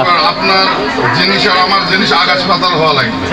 আপনার- আপনার জিনিস আর আমার জিনিস আগাছ পাতাল হওয়া লাগবে।